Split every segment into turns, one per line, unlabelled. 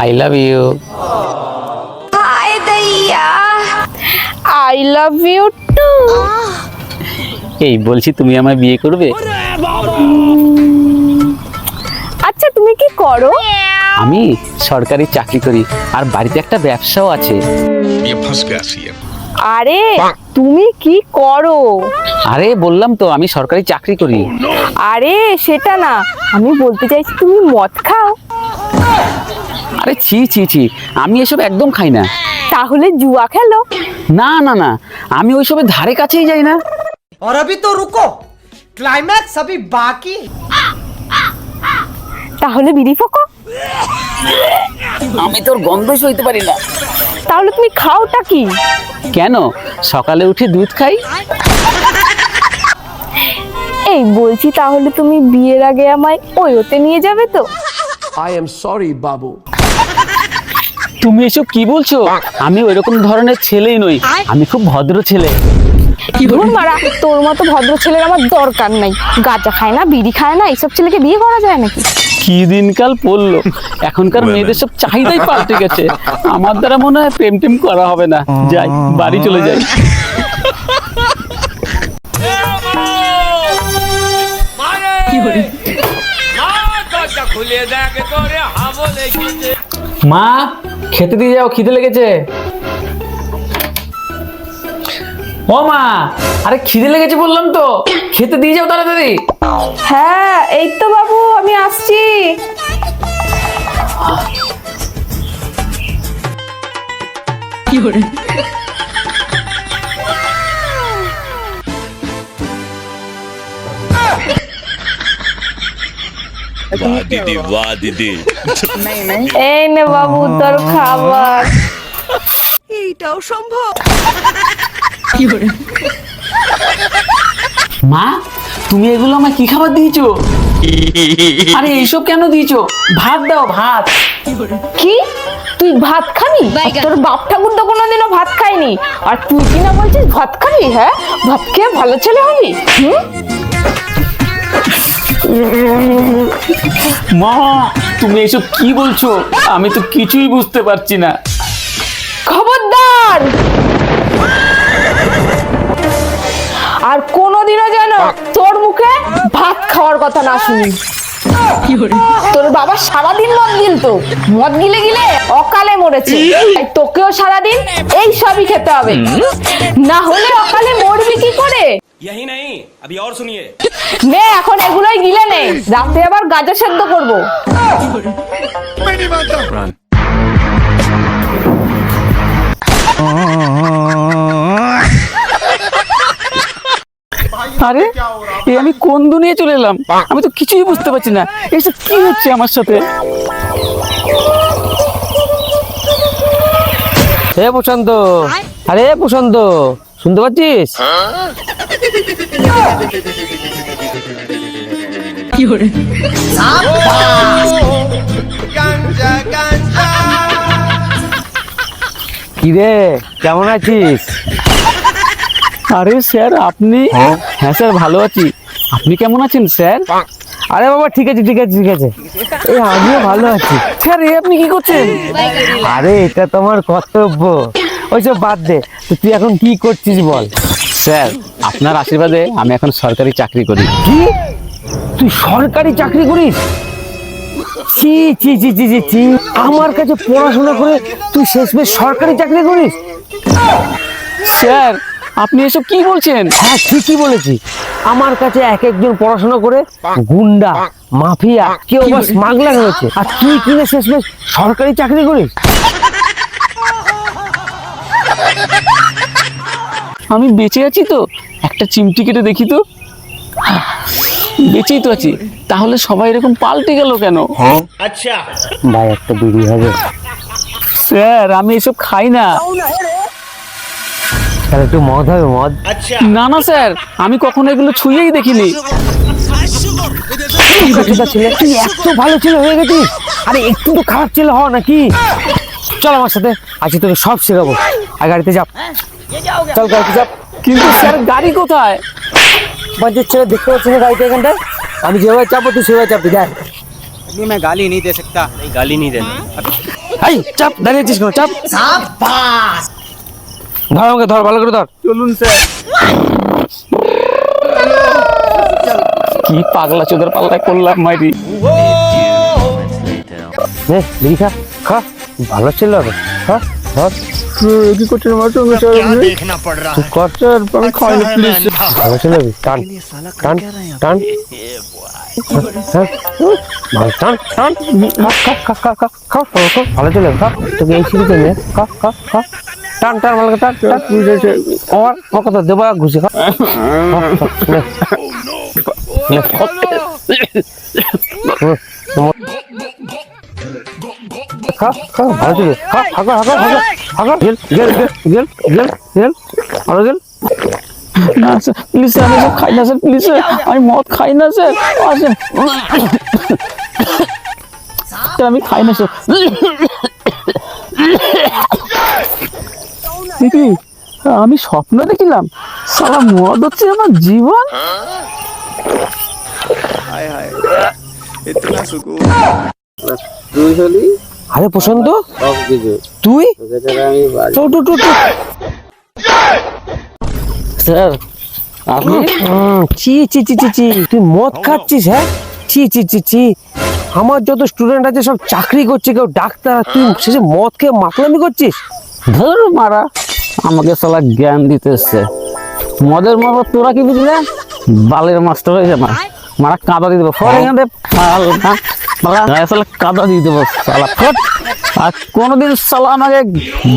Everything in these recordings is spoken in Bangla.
আই লাভ ইউ
হাই দইয়া আই লাভ ইউ টু
এই বলছি তুমি আমায় বিয়ে করবে?
আচ্ছা তুমি কি করো?
আমি সরকারি চাকরি করি আর বাড়িতে একটা ব্যবসাও আছে।
আরে তুমি কি করো
আরে বললাম তো আমি সরকারি চাকরি করি
আরে সেটা না আমি বলতে চাইছি তুমি মদ খাও
আরে ছি ছি ছি আমি এসব একদম খাই না
তাহলে জুয়া খেলো
না না না আমি ওইসবের ধারে কাছেই যাই না
और अभी तो रुको क्लाइमैक्स अभी बाकी है।
তাহলে বিড়ি ফোকো
আমি তোর গন্ধ সইতে পারি না
তাহলে তুমি খাওটা কি?
কেন? সকালে উঠে দুধ খাই?
এই বলছি তাহলে তুমি বিয়ের আগে আমায় ওই ওতে নিয়ে যাবে তো?
আই এম সরি বাবু।
তুমি এসব কি বলছো? আমি ওইরকম ধরনের ছেলেই নই। আমি খুব ভদ্র ছেলে।
ধুর মারা তোর মতো ভদ্র ছেলের আমার দরকার নাই। গাঁজা খায় না বিড়ি খায় না এইসব ছেলেকে বিয়ে করা যায় নাকি?
কি দিনকাল পড়ল? এখনকার মেয়েদের সব চাহিদাই পাল্টে গেছে। আমার দ্বারা মনে হয় প্রেম টেম করা হবে না। যাই বাড়ি চলে যাই। মা খেতে দিয়ে যাও খিদে লেগেছে? ও মা আরে খিদে লেগেছে বললাম তো খেতে দিয়ে যাও তাড়াতাড়ি।
হ্যাঁ এই তো বাবু আমি আসছি। এই নে বাবু তোর খাবার। এইটাও সম্ভব।
মা তুমি এগুলো আমায় কি খাবার দিয়েছ? আরে এইসব কেন দিয়েছ? ভাত দাও ভাত।
কি? তুই ভাত খাবি? তোর বাপ ঠাকুর তো কোনোদিনও ভাত খায়নি। আর তুই কি না বলছিস ভাত খাবি হ্যাঁ? ভাত খেয়ে ভালো ছেলে হবি
মা তুমি এসব কি বলছো? আমি তো কিছুই বুঝতে পারছি না।
খবরদার! কথা না শুনি তোর বাবা সারাদিন মদ গিলতো মদ গিলে গিলে অকালে মরেছে তাই তোকেও সারাদিন এই সবই খেতে হবে না হলে অকালে মরবি কি করে
यही नहीं अभी और सुनिए
নে এখন এগুলোই গিলে নে রাতে আবার গাজর সেদ্ধ করবো
আরে এ আমি কোন দুনিয়া চলে এলাম? আমি তো কিছুই বুঝতে পারছি না। এসব কি হচ্ছে আমার সাথে?
হে প্রশান্ত। আরে প্রশান্ত শুনতে পাচ্ছিস? কি রে কেমন আছিস?
আরে স্যার আপনি হ্যাঁ? স্যার ভালো আছি। আপনি কেমন আছেন স্যার?
আরে বাবা ঠিক আছে ঠিক আছে ঠিক আছে। এই আমিও ভালো আছি।
স্যার এ আপনি কি করছেন?
আরে এটা তোমার কর্তব্য। ওইসব বাদ দে। তো তুই এখন কি করছিস বল?
স্যার আপনার আশীর্বাদে আমি এখন সরকারি চাকরি করি।
কি? তুই সরকারি চাকরি করিস? চি চি ছি চি ছি ছি। আমার কাছে পড়াশোনা করে তুই শেষমেশ সরকারি চাকরি করিস?
স্যার আপনি এসব কি বলছেন?
হ্যাঁ ঠিকই বলেছি। আমার কাছে এক একজন পড়াশোনা করে গুন্ডা মাফিয়া কেউ আবার স্মাগলার হয়েছে। আর তুই কিনা শেষমেশ সরকারি চাকরি করিস?
আমি বেঁচে আছি তো। একটা চিমটি কেটে দেখি তো। বেঁচেই তো আছি। তাহলে সবাই এরকম পাল্টে গেল কেন?
হ্যাঁ। আচ্ছা।
ভাই একটা বিড়ি হবে।
স্যার আমি এসব খাই না।
তাহলে একটু মদ হবে মদ
अच्छा
না না স্যার আমি কখনো এগুলো ছুঁয়েই দেখিনি
ছোটা ছেলে তুই এত ভালো ছেলে হয়ে গেছিস আরে একটু তো খারাপ ছেলে হওয়া নাকি চল আমার সাথে আজকে তোকে সব শেখাবো আর গাড়িতে চাপ চল গাড়িতে চাপ
কিন্তু স্যার গাড়ি কোথায়
পঞ্চায়েত ছেলে দেখতে পাচ্ছি না গাড়িতে এখানটায় আমি যেভাবে চাপবো তুই সেভাবে চাপবি দেখ
अभी मैं गाली नहीं दे सकता नहीं गाली नहीं देना
এই চাপ দাঁড়িয়েছিস কেন চাপ
शाबाश
ধর আমাকে ধর ভালো করে ধর। চলুন স্যার।
কি পাগলা চোদের পাল্লায় করলাম মাইরি।
রে খা ভালো ছিল খা ধর। ভালো ছিল তোকে এই সিরিজে হ্যাঁ, হ্যাঁ। খা খা খা। টান টান ভালো টান টান আমার দেবা
আমি মদ খাই না স্যার, আমি খাই না স্যার এ কি? আমি স্বপ্ন দেখিলাম সারা মদ হচ্ছে আমার জীবন।
আরে প্রশান্ত তুই।
স্যার আপনি
চি চি চি চি চি তুই মদ খাচ্ছিস হ্যাঁ? চি চি চি চি আমার যত স্টুডেন্ট আছে সব চাকরি করছে কেউ ডাক্তার তুই শেষে মদ খেয়ে মাতলামি করছিস?
ধর মারা। আমাকে সালা জ্ঞান দিতে এসছে মদের মতো তোরা কি বুঝলে? বালের মাস্টার হয়েছে না মারা কাদা দিয়ে দেবো। ফল এখান থেকে ফাল মারা সালা কাদা দিয়ে দেবো সালা ফট। আর কোনোদিন সালা আমাকে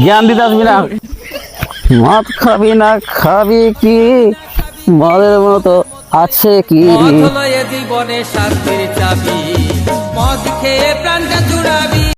জ্ঞান দিতে আসবি না। মদ খাবি না খাবি কি? মদের মতো আছে কি?
জীবনে শান্তির চাবি। মদ খেয়ে প্রাণটা জুড়াবি।